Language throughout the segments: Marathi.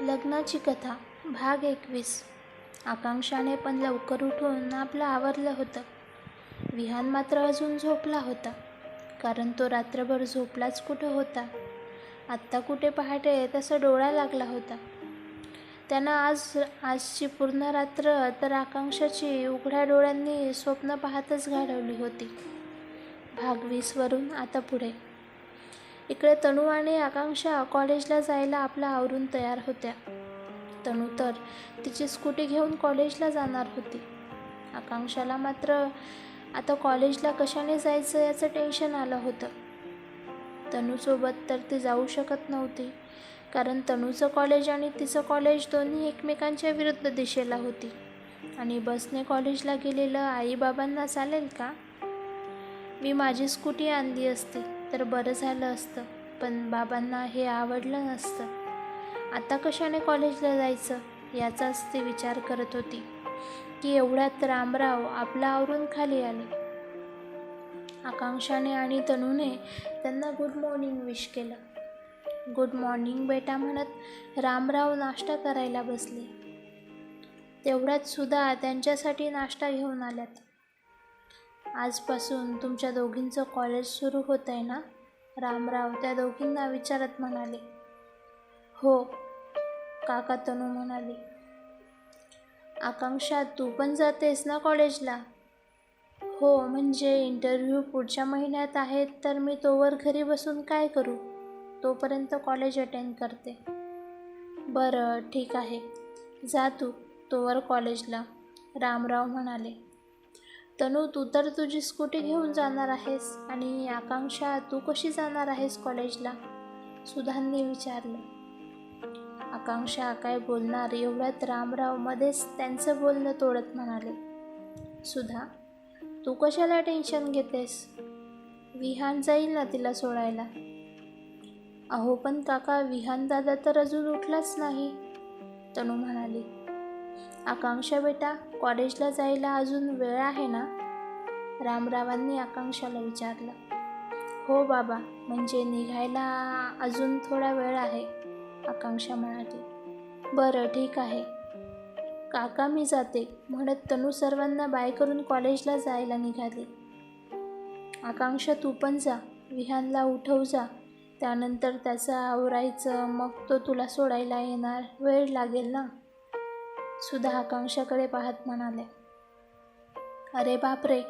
लग्नाची कथा भाग एकवीस. आकांक्षाने पण लवकर उठून आपलं आवरलं होतं. विहान मात्र अजून झोपला होता कारण तो रात्रभर झोपलाच कुठं होता? आत्ता कुठे पहाटे तसा डोळा लागला होता. त्यानं आज आजची पूर्ण रात्र तर आकांक्षाची उघड्या डोळ्यांनी स्वप्न पाहतच घालवली होती. भाग वीसवरून आता पुढे. इकडे तनू आणि आकांक्षा कॉलेजला जायला आपला आवरून तयार होत्या. तनू तर तिची स्कूटी घेऊन कॉलेजला जाणार होती. आकांक्षाला मात्र आता कॉलेजला कशाने जायचं याचं टेन्शन आलं होतं. तनूसोबत तर ती जाऊ शकत नव्हती कारण तनूचं कॉलेज आणि तिचं कॉलेज दोन्ही एकमेकांच्या विरुद्ध दिशेला होती. आणि बसने कॉलेजला गेलेलं आईबाबांना चालेल का? मी माझी स्कूटी आणली असती. तर बरं झालं असतं पण बाबांना हे आवडलं नसतं. आता कशाने कॉलेजला जायचं? याचाच ती विचार करत होती. की एवढ्यात रामराव आपला आवरून खाली आले. आकांक्षाने आणि तनूने त्यांना गुड मॉर्निंग विश केलं. गुड मॉर्निंग बेटा म्हणत रामराव नाश्ता करायला बसले. तेवढ्यात सुद्धा त्यांच्यासाठी नाश्ता घेऊन आल्यात. आजपासून तुमच्या दोघींचं कॉलेज सुरू होत आहे ना? रामराव त्या दोघींना विचारत म्हणाले. हो काका तनू म्हणाली. आकांक्षा तू पण जातेस ना कॉलेजला हो म्हणजे इंटरव्ह्यू पुढच्या महिन्यात आहेत तर मी तोवर घरी बसून काय करू? तोपर्यंत कॉलेज अटेंड करते. बरं ठीक आहे. जा तू तोवर कॉलेजला रामराव म्हणाले. तनू तू तर तुझी स्कूटी घेऊन जाणार आहेस आणि आकांक्षा तू कशी जाणार आहेस कॉलेजला? सुधांनी विचारलं. आकांक्षा काय बोलणार? एवढ्यात रामराव मध्येच त्यांचं बोलणं तोडत म्हणाले. सुधा तू कशाला टेन्शन घेतेस? विहान जाईल ना तिला सोडायला? अहो पण काका विहान दादा तर अजून उठलाच नाही. तनू म्हणाली. आकांक्षा बेटा कॉलेजला जायला अजून वेळ आहे ना? रामरावांनी आकांक्षाला विचारलं. हो बाबा म्हणजे निघायला अजून थोडा वेळ आहे आकांक्षा म्हणाली. बरं ठीक आहे. काका मी जाते म्हणत तनू सर्वांना बाय करून कॉलेजला जायला निघाली. आकांक्षा तू पण जा विहानला उठव जा. त्यानंतर त्याचं आवरायचं मग तो तुला सोडायला येणार वेळ लागेल ना? सुद्धा आकांक्षाकडे पाहत म्हणाले अरे बापरे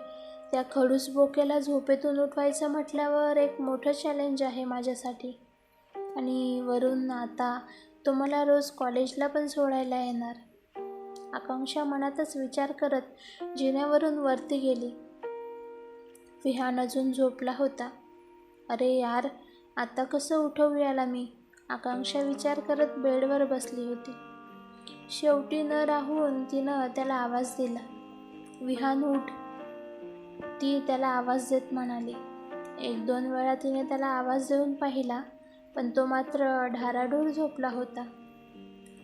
त्या खडूस बोकेला झोपेतून उठवायचं म्हटल्यावर एक मोठं चॅलेंज आहे माझ्यासाठी. आणि वरून आता तो मला रोज कॉलेजला पण सोडायला येणार. आकांक्षा मनातच विचार करत जिन्यावरून वरती गेली. विहान अजून झोपला होता. अरे यार आता कसं उठवू याला मी? आकांक्षा विचार करत बेडवर बसली होती. शेवटी न राहून तिनं त्याला आवाज दिला. विहान उठ. ती त्याला आवाज देत म्हणाली. एक दोन वेळा तिने त्याला आवाज देऊन पाहिला पण तो मात्र ढाराडूर झोपला होता.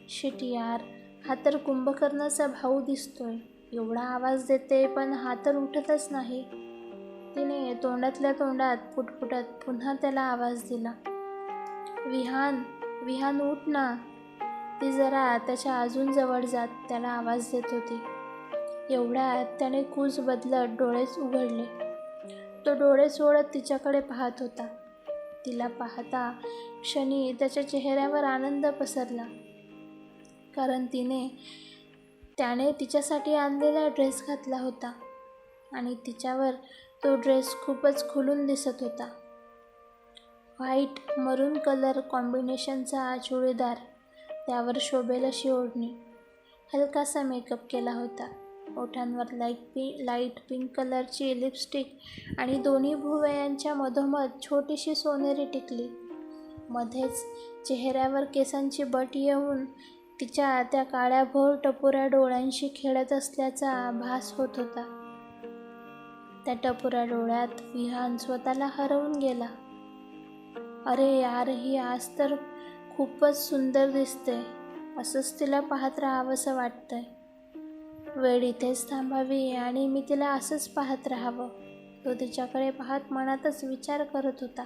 शिट यार हा तर कुंभकर्णाचा भाऊ दिसतोय. एवढा आवाज देते पण हा तर उठतच नाही. तिने तोंडातल्या तोंडात पुटपुटत पुन्हा त्याला आवाज दिला. विहान विहान उठ ना. ती जरा त्याच्या अजून जवळ जात त्याला आवाज देत होती. एवढ्यात त्याने कूज बदलत डोळेच उघडले. तो डोळे सोडत तिच्याकडे पाहत होता. तिला पाहता क्षणी त्याच्या चेहऱ्यावर आनंद पसरला. कारण तिने त्याने तिच्यासाठी आणलेला ड्रेस घातला होता आणि तिच्यावर तो ड्रेस खूपच खुलून दिसत होता. व्हाईट मरून कलर कॉम्बिनेशनचा चुडीदार त्यावर शोभेल अशी ओढणी. हलकासा मेकअप केला होता. ओठांवर लाइट पि लाइट पिंक कलरची लिपस्टिक आणि दोन्ही भुवयांच्या मधोमध छोटीशी सोनेरी टिकली. मध्येच चेहऱ्यावर केसांची बट येऊन तिच्या त्या काळ्याभोर टपुऱ्या डोळ्यांशी खेळत असल्याचा भास होत होता. त्या टपुऱ्या डोळ्यात विहान स्वतःला हरवून गेला. अरे यार ही आज तर खूपच सुंदर दिसते असंच तिला पाहत राहावंसं वाटतंय. वेळ इथेच थांबावी आणि मी तिला असंच पाहत राहावं. तो तिच्याकडे पाहत मनातच विचार करत होता.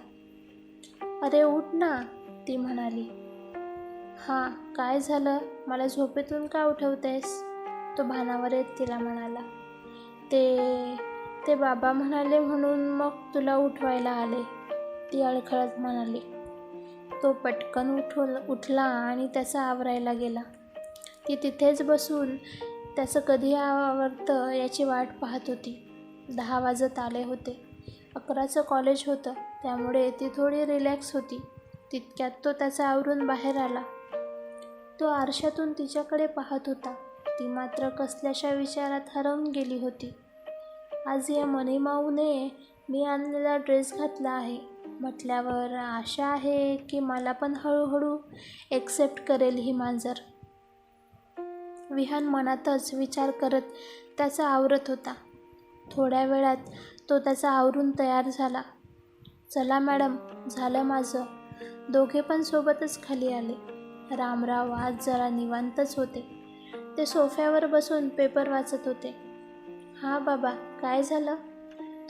अरे उठ ना ती म्हणाली. हां काय झालं? मला झोपेतून का उठवतेस? तो भानावर येत तिला म्हणाला. ते ते बाबा म्हणाले म्हणून मग तुला उठवायला आले. ती अडखळत म्हणाली. तो पटकन उठवल उठला आणि त्याचा आवरायला गेला. ती तिथेच बसून त्याचं कधी आवरतं याची वाट पाहत होती. दहा वाजत आले होते. अकराचं कॉलेज होतं त्यामुळे ती थोडी रिलॅक्स होती. तितक्यात तो त्याचा आवरून बाहेर आला. तो आरशातून तिच्याकडे पाहत होता. ती मात्र कसल्याशा विचारात हरवून गेली होती. आज या मनीमाऊने मी आणलेला ड्रेस घातला आहे. म्हटल्यावर आशा आहे की मला पण हळूहळू एक्सेप्ट करेल ही मांजर. विहान मनातच विचार करत त्याचा आवरत होता. थोड्या वेळात तो त्याचा आवरून तयार झाला. चला मॅडम झालं माझं. दोघे पण सोबतच खाली आले. रामराव आज जरा निवांतच होते. ते सोफ्यावर बसून पेपर वाचत होते. हां बाबा काय झालं?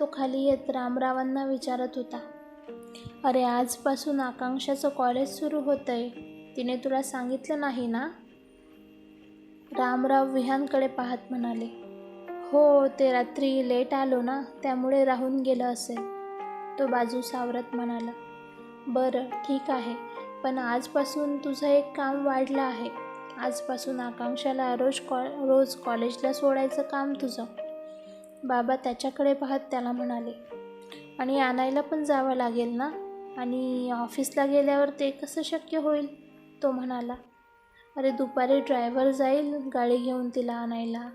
तो खाली येत रामरावांना विचारत होता. अरे आजपासून आकांक्षाचं कॉलेज सुरू होतं आहे तिने तुला सांगितलं नाही ना? रामराव विहानकडे पाहत म्हणाले हो ते रात्री लेट आलो ना त्यामुळे राहून गेलं असेल. तो बाजू सावरत म्हणाला बरं ठीक आहे पण आजपासून तुझं एक काम वाढलं आहे. आजपासून आकांक्षाला रोज कॉ रोज कॉलेजला सोडायचं काम तुझं. बाबा त्याच्याकडे पाहत त्याला म्हणाले आणि आणायला पण जावं लागेल ना? आणि ऑफिसला गेल्यावर ते कसं शक्य होईल? तो म्हणाला. अरे दुपारी ड्रायव्हर जाईल गाडी घेऊन तिला आणायला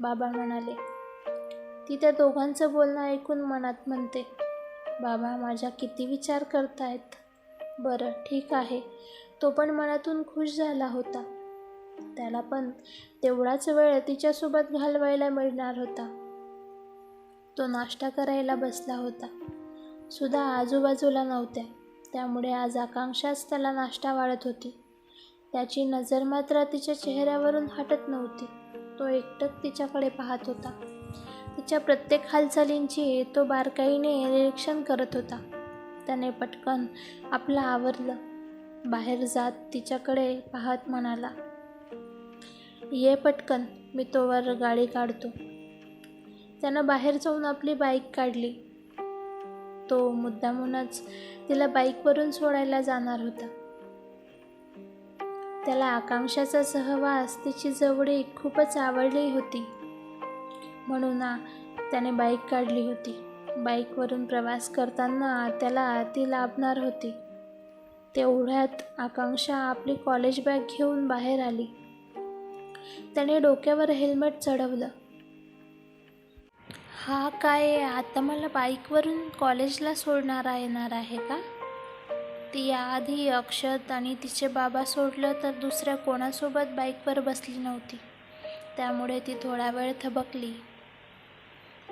बाबा म्हणाले. ती त्या दोघांचं बोलणं ऐकून मनात म्हणते बाबा माझ्या किती विचार करतायत बरं ठीक आहे. तो पण मनातून खुश झाला होता. त्याला पण तेवढाच वेळ तिच्यासोबत घालवायला मिळणार होता. तो नाश्ता करायला बसला होता. सुद्धा आजूबाजूला नव्हत्या. त्यामुळे आज आकांक्षाच त्याला नाश्ता वाढत होती. त्याची नजर मात्र तिच्या चेहऱ्यावरून हटत नव्हती. तो एकटक तिच्याकडे पाहत होता. तिच्या प्रत्येक हालचालींची तो बारकाईने निरीक्षण करत होता. त्याने पटकन आपलं आवरलं. बाहेर जात तिच्याकडे पाहत म्हणाला ये पटकन मी तोवर गाडी काढतो. त्यानं बाहेर जाऊन आपली बाईक काढली. तो मुद्दामूनच तिला बाईकवरून सोडायला जाणार होता. त्याला आकांक्षाचा सहवास तिची जवळी खूपच आवडली होती. म्हणून त्याने बाईक काढली होती. बाईकवरून प्रवास करताना त्याला ती लाभणार होती. तेवढ्यात आकांक्षा आपली कॉलेज बॅग घेऊन बाहेर आली. त्याने डोक्यावर हेल्मेट चढवलं. हा काय आता मला बाईकवरून कॉलेजला सोडणारा येणार आहे का? ती याआधी अक्षत आणि तिचे बाबा सोडलं तर दुसऱ्या कोणासोबत बाईकवर बसली नव्हती. त्यामुळे ती थोडा वेळ थबकली.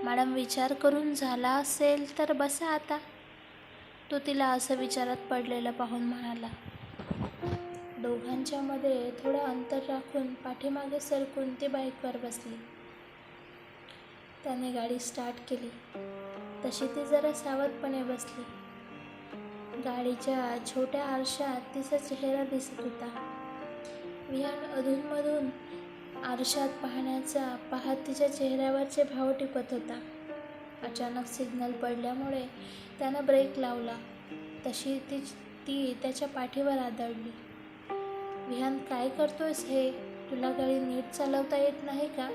मॅडम विचार करून झाला असेल तर बसा आता. तो तिला असं विचारात पडलेलं पाहून म्हणाला. दोघांच्यामध्ये थोडं अंतर राखून पाठीमागे सरकून ती बाईकवर बसली. त्याने गाडी स्टार्ट केली. तशी ती जरा सावधपणे बसली. गाडीच्या छोट्या आरशात तिचा चेहरा दिसत होता. विहान अधूनमधून आरशात पाहण्याचा पाहत तिच्या चेहऱ्यावरचे भाव टिपत होता. अचानक सिग्नल पडल्यामुळे त्यानं ब्रेक लावला. तशी ती ती त्याच्या पाठीवर आदळली. विहान काय करतोयस हे? तुला गाडी नीट चालवता येत नाही का?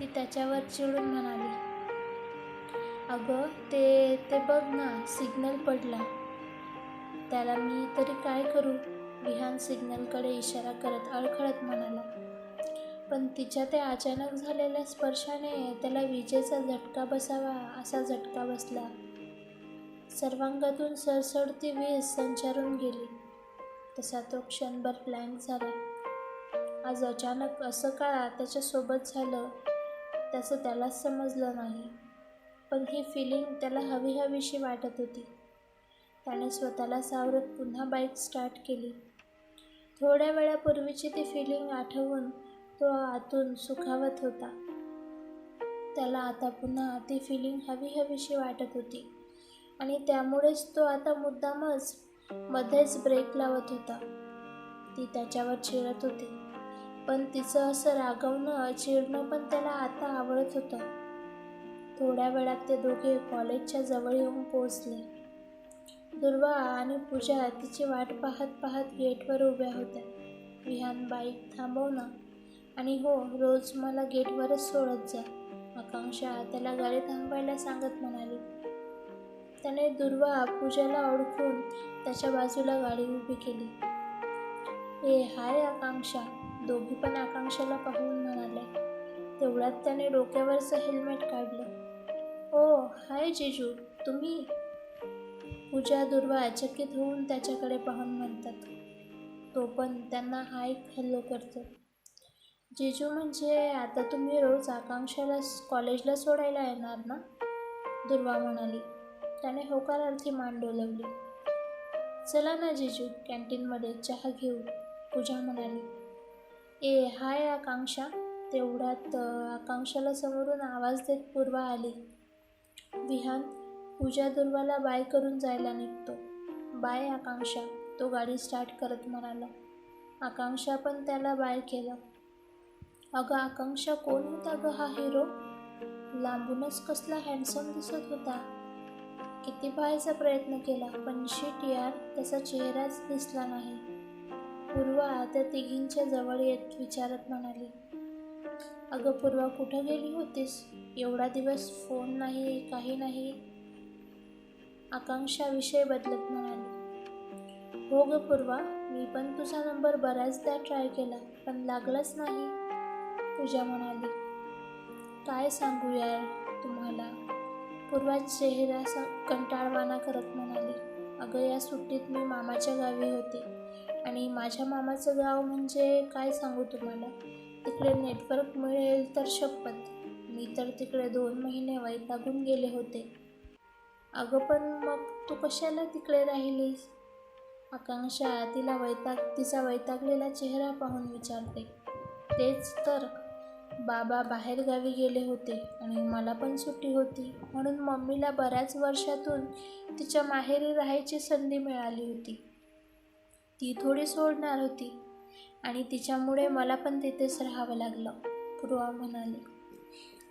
ती त्याच्यावर चिडून म्हणाली अगं ते ते बघ ना सिग्नल पडला. त्याला मी तरी काय करू? विहान सिग्नलकडे इशारा करत अडखळत म्हणाला. पण तिच्या त्या अचानक झालेल्या स्पर्शाने त्याला विजेचा झटका बसावा असा झटका बसला. सर्वांगातून सरसडती वीज संचारून गेली. तसा तो क्षणभर ब्लँक झाला. आज अचानक असं का त्याच्यासोबत झालं? तसं त्याला समजलं नाही. पण ही फिलिंग त्याला हवी हवीशी वाटत होती. त्याने स्वतःला सावरत पुन्हा बाईक स्टार्ट केली. थोड्या वेळापूर्वीची ती फिलिंग आठवून तो आतून सुखावत होता. त्याला आता पुन्हा ती फिलिंग हवी हवीशी वाटत होती. आणि त्यामुळेच तो आता मुद्दामच मध्येच ब्रेक लावत होता. ती त्याच्यावर चिरत होती. पण तिचं असं रागवणं चिरणं पण त्याला आता आवडत होतं. थोड्या वेळात ते दोघे कॉलेजच्या जवळ येऊन पोहोचले. दुर्वा आणि पूजा तिची वाट पाहत पाहत गेटवर उभ्या होत्या. विहान बाईक थांबवणं आणि हो रोज मला गेटवरच सोडत जा आकांक्षा त्याला गाडी थांबवायला सांगत म्हणाली. त्याने दुर्वा पूजाला ओळखून त्याच्या बाजूला गाडी उभी केली. ए हाय आकांक्षा. दोघी पण आकांक्षाला पाहून म्हणाले. तेवढ्यात त्याने डोक्यावरचं हेल्मेट काढलं. ओ हाय जेजू तुम्ही? पूजा दुर्वा अचकित होऊन त्याच्याकडे पाहून म्हणतात. तो पण त्यांना हाय हॅलो करतो. जेजू म्हणजे आता तुम्ही रोज आकांक्षाला कॉलेजला सोडायला येणार ना? दुर्वा म्हणाली. त्याने होकारार्थी मान डोलवली. चला ना जिजू कॅन्टीनमध्ये चहा घेऊ पूजा म्हणाली. ए हाय आकांक्षा. तेवढ्यात आकांक्षाला समोरून आवाज देत पूर्वा आली. विहान पूजा दुर्वाला बाय करून जायला निघतो. बाय आकांक्षा. तो गाडी स्टार्ट करत म्हणाला. आकांक्षा पण त्याला बाय केलं. अगं आकांक्षा कोण होता गं हा हिरो लांबूनच कसला हँडसम दिसत होता. किती पाहायचा प्रयत्न केला पण शिट यार त्याचा चेहराच दिसला नाही. पूर्वा त्या तिघींच्या जवळ येत विचारत म्हणाली अगं पूर्वा कुठं गेली होतीस? एवढा दिवस फोन नाही काही नाही. आकांक्षा विषय बदलत म्हणाली हो ग पूर्वा मी पण तुझा नंबर बऱ्याचदा ट्राय केला पण लागलाच नाही. पूजा म्हणाली काय सांगू यार तुम्हाला? पूर्वा चेहरा कंटाळवाना कंटाळवाणा करत म्हणाली अगं या सुट्टीत मी मामाच्या गावी होते. आणि माझ्या मामाचं गाव म्हणजे काय सांगू तुम्हाला? तिकडे नेटवर्क मिळेल तर शपथ. मी तर तिकडे दोन महिने वैतागून गेले होते. अगं पण मग तू कशाला तिकडे राहिलीस? आकांक्षा तिला वैताग तिचा वैतागलेला चेहरा पाहून विचारते. तेच तर बाबा बाहेरगावी गेले होते आणि मला पण सुट्टी होती. म्हणून मम्मीला बऱ्याच वर्षातून तिच्या माहेरी राहायची संधी मिळाली होती. ती थोडी सोडणार होती. आणि तिच्यामुळे मला पण तिथेच राहावं लागलं पूर्वा म्हणाली.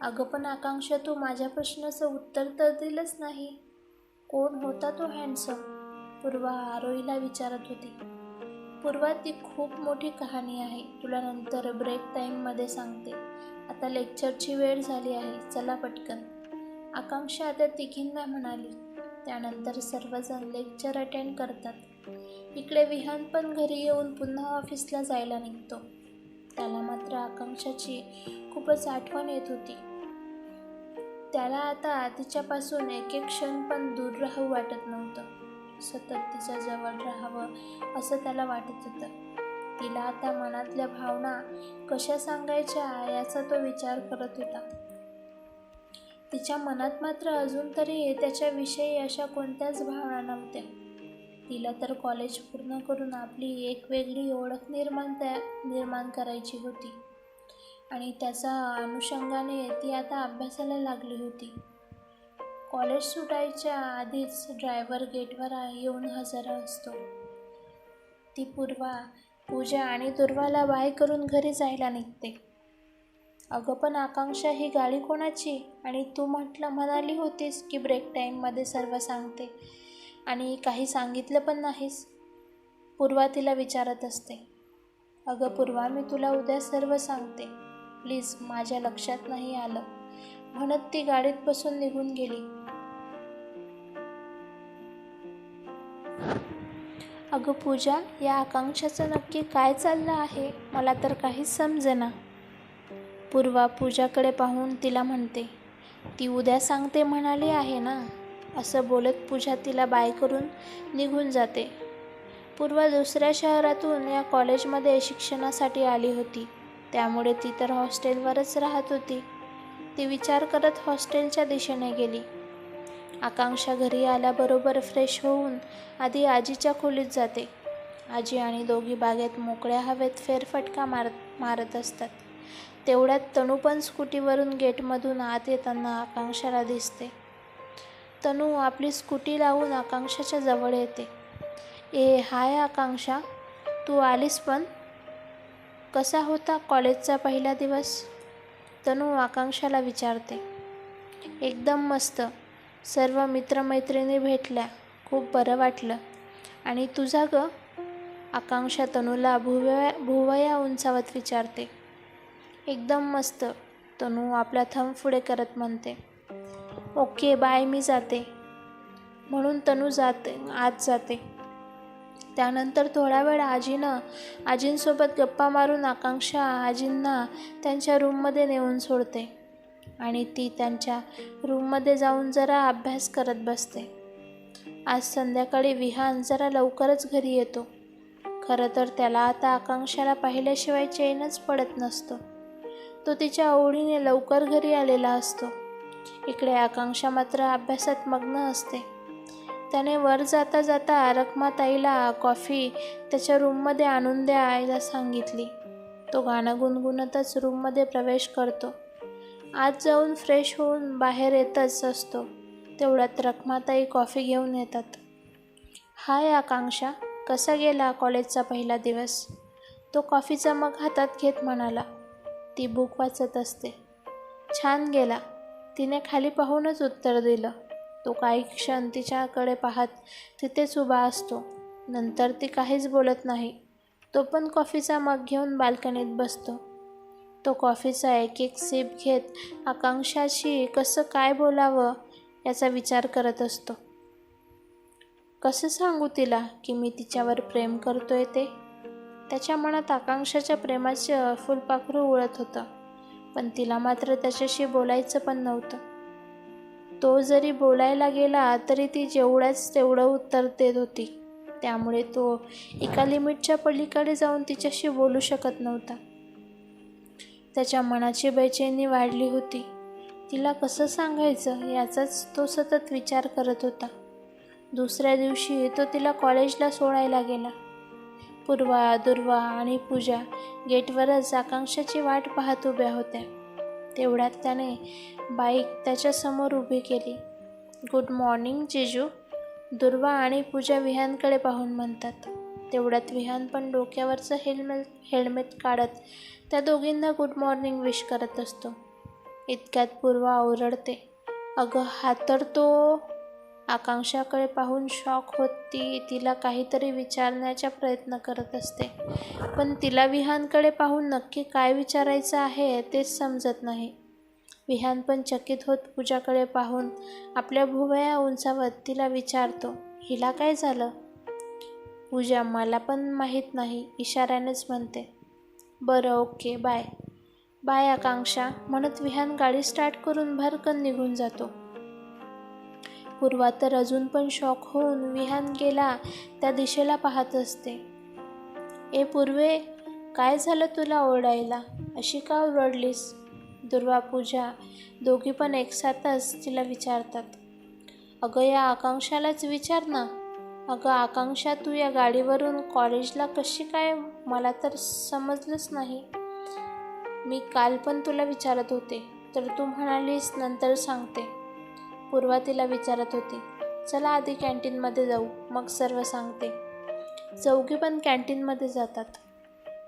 अगं पण आकांक्षा तू माझ्या प्रश्नाचं उत्तर तर दिलंच नाही. कोण होता तो हँडसम पूर्वा आरोहीला विचारत होती. पूर्वा ती खूप मोठी कहाणी आहे. तुला नंतर ब्रेक टाईममध्ये सांगते. आता लेक्चरची वेळ झाली आहे. चला पटकन. आकांक्षा आता तिघींना म्हणाली. त्यानंतर सर्वजण लेक्चर अटेंड करतात. इकडे विहान पण घरी येऊन पुन्हा ऑफिसला जायला निघतो. त्याला मात्र आकांक्षाची खूपच आठवण येत होती. त्याला आता तिच्यापासून एक एक क्षण पण दूर राहू वाटत नव्हतं. सतत तिच्या जवळ राहावं असं त्याला वाटत होतं. तिला आता मनातल्या भावना कशा सांगायच्या याचा तो विचार करत होता. तिच्या मनात मात्र अजून तरी त्याच्याविषयी अशा कोणत्याच भावना नव्हत्या. तिला तर कॉलेज पूर्ण करून आपली एक वेगळी ओळख निर्माण त्या निर्माण करायची होती. आणि त्याचा अनुषंगाने ती आता अभ्यासाला लागली होती. कॉलेज सुटायच्या आधीच ड्रायव्हर गेटवर येऊन हजर असतो. ती पूर्वा पूजा आणि दुर्वाला बाय करून घरी जायला निघते. अगं पण आकांक्षा ही गाडी कोणाची? आणि तू म्हटलं म्हणाली होतीस की ब्रेक टाईममध्ये सर्व सांगते. आणि काही सांगितलं पण नाहीस. पूर्वा तिला विचारत असते. अगं पूर्वा मी तुला उद्या सर्व सांगते. प्लीज माझ्या लक्षात नाही आलं. म्हणत ती गाडीत बसून निघून गेली. अगं पूजा या आकांक्षाचं नक्की काय चाललं आहे? मला तर काहीच समजेना. पूर्वा पूजाकडे पाहून तिला म्हणते ती उद्या सांगते म्हणाली आहे ना? असं बोलत पूजा तिला बाय करून निघून जाते. पूर्वा दुसऱ्या शहरातून या कॉलेजमध्ये शिक्षणासाठी आली होती. त्यामुळे ती तर हॉस्टेलवरच राहत होती. ती विचार करत हॉस्टेलच्या दिशेने गेली. आकांक्षा घरी आल्याबरोबर फ्रेश होऊन आधी आजीच्या खोलीत जाते. आजी आणि दोघी बागेत मोकळ्या हवेत फेरफटका मारत मारत असतात. तेवढ्यात तणू पण स्कूटीवरून गेटमधून आत येताना आकांक्षाला दिसते. तनू आपली स्कूटी लावून आकांक्षाच्या जवळ येते. ए हाय आकांक्षा तू आलीस पण? कसा होता कॉलेजचा पहिला दिवस? तनू आकांक्षाला विचारते. एकदम मस्त. सर्व मित्रमैत्रिणी भेटल्या. खूप बरं वाटलं. आणि तुझा ग? आकांक्षा तनूला भुवया भुवया उंचावत विचारते. एकदम मस्त. तनू आपला थंब पुढे करत म्हणते. ओके बाय मी जाते. म्हणून तनू जाते आत जाते. त्यानंतर थोडा वेळ आजीनं आजींसोबत गप्पा मारून आकांक्षा आजींना त्यांच्या रूममध्ये नेऊन सोडते आणि ती त्यांच्या रूममध्ये जाऊन जरा अभ्यास करत बसते. आज संध्याकाळी विहान जरा लवकरच घरी येतो. खरं तर त्याला आता आकांक्षाला पाहिल्याशिवाय चैनच पडत नसतो. तो तिच्या आवडीने लवकर घरी आलेला असतो. इकडे आकांक्षा मात्र अभ्यासात मग्न असते. त्याने वर जाता जाता रखमाताईला कॉफी त्याच्या रूममध्ये आणून द्यायला सांगितली. तो गाणं गुणगुणतच रूममध्ये प्रवेश करतो. आत जाऊन फ्रेश होऊन बाहेर येतच असतो. तेवढ्यात रखमाताई कॉफी घेऊन येतात. हाय आकांक्षा कसा गेला कॉलेजचा पहिला दिवस? तो कॉफीचा मग हातात घेत म्हणाला. ती बुक वाचत असते. छान गेला. तिने खाली पाहूनच उत्तर दिलं. तो काही क्षण तिच्याकडे पाहत तिथेच उभा असतो. नंतर ती काहीच बोलत नाही. तो पण कॉफीचा मग घेऊन बाल्कनीत बसतो. तो कॉफीचा एक एक सिप घेत आकांक्षाशी कसं काय बोलावं याचा विचार करत असतो. कसं सांगू तिला की मी तिच्यावर प्रेम करतोय ते? त्याच्या मनात आकांक्षाच्या प्रेमाचं फुलपाखरू उळत होतं. पण तिला मात्र त्याच्याशी बोलायचं पण नव्हतं. तो जरी बोलायला गेला तरी ती जेवढ्याच तेवढं उत्तर देत होती. त्यामुळे तो एका लिमिटच्या पलीकडे जाऊन तिच्याशी बोलू शकत नव्हता. त्याच्या मनाची बेचैनी वाढली होती. तिला कसं सांगायचं याचाच तो सतत विचार करत होता. दुसऱ्या दिवशी तो तिला कॉलेजला सोडायला गेला. पूर्वा दुर्वा आणि पूजा गेटवरच आकांक्षाची वाट पाहत उभ्या होत्या. तेवढ्यात त्याने बाईक त्याच्यासमोर उभी केली. गुड मॉर्निंग जिजू. दुर्वा आणि पूजा विहानकडे पाहून म्हणतात. तेवढ्यात विहान पण डोक्यावरचं हेल्मेट हेल्मेट काढत त्या दोघींना गुड मॉर्निंग विश करत असतो. इतक्यात पूर्वा ओरडते. अगं हा तर तो आकांक्षाकडे पाहून शॉक होत. ती तिला काहीतरी विचारण्याचा प्रयत्न करत असते. पण तिला विहानकडे पाहून नक्की काय विचारायचं आहे तेच समजत नाही. विहान पण चकित होत पूजाकडे पाहून आपल्या भुवया उंचावत तिला विचारतो हिला काय झालं? पूजा मला पण माहीत नाही इशाऱ्यानेच म्हणते. बरं ओके बाय. बाय आकांक्षा म्हणत विहान गाडी स्टार्ट करून भरकन निघून जातो. पूर्वा तर अजून पण शॉक होऊन विहान गेला त्या दिशेला पाहत असते. ए पूर्वे काय झालं तुला ओरडायला? अशी का ओरडलीस? दुर्वा पूजा दोघी पण एकसाथच तिला विचारतात. अगं या आकांक्षालाच विचार ना. अगं आकांक्षा तू या गाडीवरून कॉलेजला कशी काय? मला तर समजलंच नाही. मी काल पण तुला विचारत होते तर तू म्हणालीस नंतर सांगते. पूर्वा तिला विचारत होती. चला आधी कॅन्टीनमध्ये जाऊ मग सर्व सांगते. चौघी पण कॅन्टीनमध्ये जातात.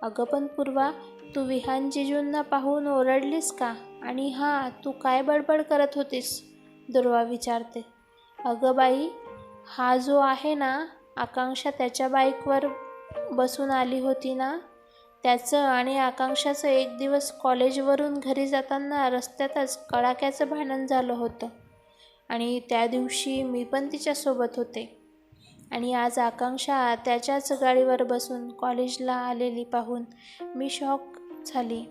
अगं पण पूर्वा तू विहान जिजूंना पाहून ओरडलीस का? आणि हां तू काय बडबड करत होतीस? दुर्वा विचारते. अगं बाई हा जो आहे ना आकांक्षा त्याच्या बाईकवर बसून आली होती ना? त्याचं आणि आकांक्षाचं एक दिवस कॉलेजवरून घरी जाताना रस्त्यातच कडाक्याचं भांडण झालं होतं. आणि त्या दिवशी मी पण तिच्यासोबत होते. आणि आज आकांक्षा त्याच्याच गाडीवर बसून कॉलेजला आलेली पाहून मी शॉक झाली.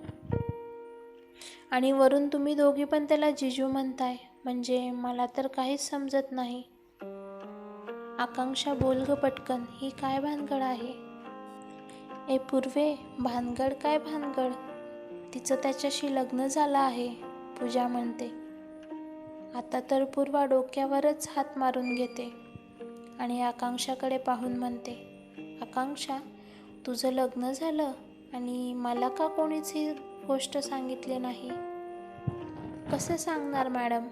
आणि वरून तुम्ही दोघी पण त्याला जिजू म्हणताय म्हणजे मला तर काहीच समजत नाही. आकांक्षा बोल ग पटकन ही काय भानगड आहे? ए पूर्वे भानगड काय भानगड? तिचं त्याच्याशी लग्न झालं आहे पूजा म्हणते. आता तर पूर्वा डोक्यावरच हात मारून घेते आणि आकांक्षाकडे पाहून म्हणते आकांक्षा तुझं लग्न झालं आणि मला का कोणीच ही गोष्ट सांगितली नाही? कसं सांगणार मॅडम?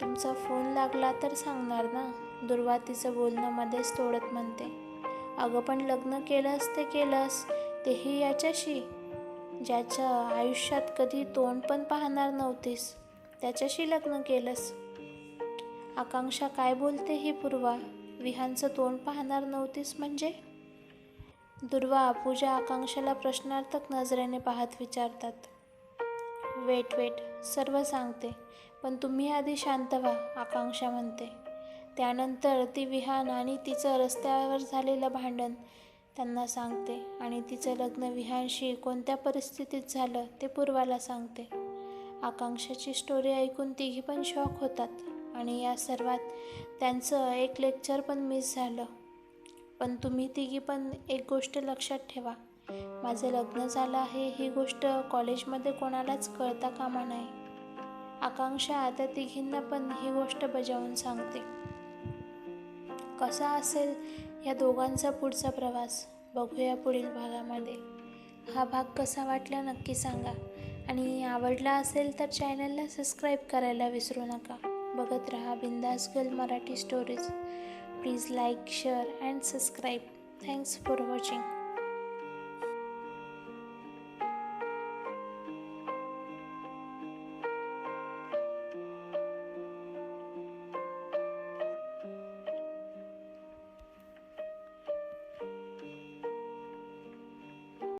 तुमचा फोन लागला तर सांगणार ना? दुर्वा तिचं बोलणं मध्येच तोडत म्हणते अगं पण लग्न केलंस ते केलंस तेही याच्याशी? ज्याच्या आयुष्यात कधी तोंड पण पाहणार नव्हतीस. त्याच्याशी लग्न केलंस. आकांक्षा काय बोलते ही पूर्वा? विहानचं तोंड पाहणार नव्हतीस म्हणजे? दुर्वा पूजा आकांक्षाला प्रश्नार्थक नजरेने पाहत विचारतात. वेट वेट सर्व सांगते पण तुम्ही आधी शांत व्हा आकांक्षा म्हणते. त्यानंतर ती विहान आणि तिचं रस्त्यावर झालेलं भांडण त्यांना सांगते आणि तिचं लग्न विहानशी कोणत्या परिस्थितीत झालं ते पूर्वाला सांगते. आकांक्षाची स्टोरी ऐकून तिघी पण शॉक होतात. आणि या सर्वात त्यांचं एक लेक्चर पण मिस झालं. पण तुम्ही तिघी पण एक गोष्ट लक्षात ठेवा. माझं लग्न झालं आहे ही गोष्ट कॉलेजमध्ये कोणालाच कळता कामा नाही. आकांक्षा आता तिघींना पण ही गोष्ट बजावून सांगते. कसा असेल या दोघांचा पुढचा प्रवास? बघूया पुढील भागामध्ये. हा भाग कसा वाटला नक्की सांगा. आणि आवडला असेल तर चॅनलला सबस्क्राईब करायला विसरू नका. बघत रहा Bindaas girl Marathi stories please like share and subscribe thanks for watching